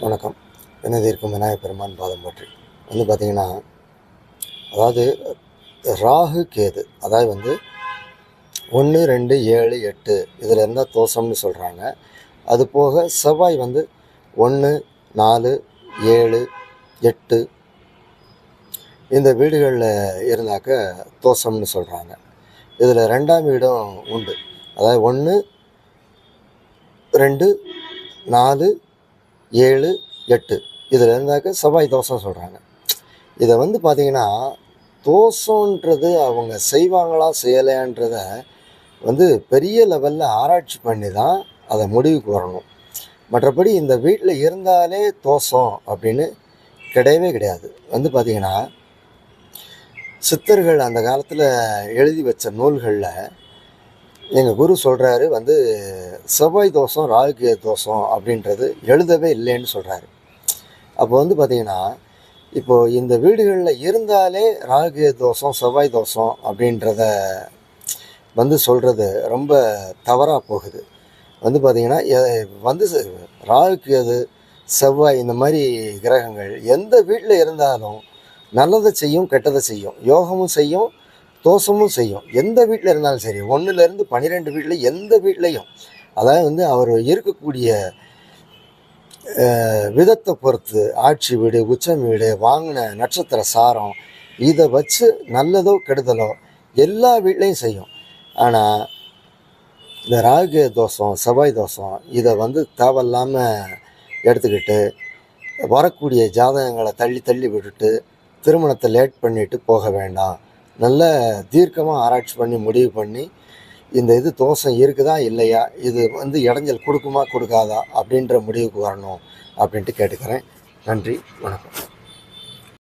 வணக்கம். எனது இருக்கும் விநாயகப் பெருமான் பாதம் பற்றி வந்து பார்த்திங்கன்னா அதாவது ராகு கேது அதாவது வந்து ஒன்று ரெண்டு ஏழு எட்டு இதில் இருந்தால் தோஷம்னு சொல்கிறாங்க அது போக செவ்வாய் வந்து ஒன்று நாலு ஏழு எட்டு இந்த வீடுகளில் இருந்தாக்க தோஷம்னு சொல்கிறாங்க இதில் ரெண்டாம் வீடும் உண்டு. அதாவது ஒன்று ரெண்டு நாலு ஏழு எட்டு. இதில் இருந்தாக்க செவ்வாய் தோஷம் சொல்கிறாங்க இதை வந்து பார்த்திங்கன்னா தோசன்றது அவங்க செய்வாங்களா செய்யலையான்றத வந்து பெரிய லெவலில் ஆராய்ச்சி பண்ணி தான் அதை முடிவுக்கு வரணும். மற்றபடி இந்த வீட்டில் இருந்தாலே தோஷம் அப்படின்னு கிடையவே கிடையாது. வந்து பார்த்திங்கன்னா சித்தர்கள் அந்த காலத்தில் எழுதி வச்ச நூல்களில் எங்கள் குரு சொல்கிறாரு வந்து செவ்வாய் தோஷம் ராகு தோஷம் அப்படின்றது எழுதவே இல்லைன்னு சொல்கிறாரு அப்போ வந்து பார்த்திங்கன்னா இப்போது இந்த வீடுகளில் இருந்தாலே ராகு தோஷம் செவ்வாய் தோஷம் அப்படின்றத வந்து சொல்கிறது ரொம்ப தவறாக போகுது. வந்து பார்த்திங்கன்னா வந்து ராகுக்கு அது செவ்வாய் இந்த மாதிரி கிரகங்கள் எந்த வீட்டில் இருந்தாலும் நல்லதை செய்யும் கெட்டதை செய்யும். யோகமும் செய்யும் தோஷமும் செய்யும். எந்த வீட்டில் இருந்தாலும் சரி ஒன்றுலேருந்து பன்னிரெண்டு வீட்டில் எந்த வீட்லேயும். அதாவது வந்து அவர் இருக்கக்கூடிய விதத்தை பொறுத்து ஆட்சி வீடு உச்சம் வீடு வாங்கின நட்சத்திர சாரம் இதை வச்சு நல்லதோ கெடுதலோ எல்லா வீட்லேயும் செய்யும். ஆனால் இந்த ராகு தோஷம் செவ்வாய் தோஷம் இதை வந்து தேவையில்லாமல் எடுத்துக்கிட்டு வரக்கூடிய ஜாதகங்களை தள்ளி தள்ளி விட்டுட்டு திருமணத்தை லேட் பண்ணிட்டு போக வேண்டாம். நல்ல தீர்க்கமாக ஆராய்ச்சி பண்ணி முடிவு பண்ணி இந்த இது தோஷம் இருக்குதா இல்லையா இது வந்து இடைஞ்சல் கொடுக்குமா கொடுக்காதா அப்படின்ற முடிவுக்கு வரணும் அப்படின்ட்டு கேட்டுக்கிறேன். நன்றி வணக்கம்.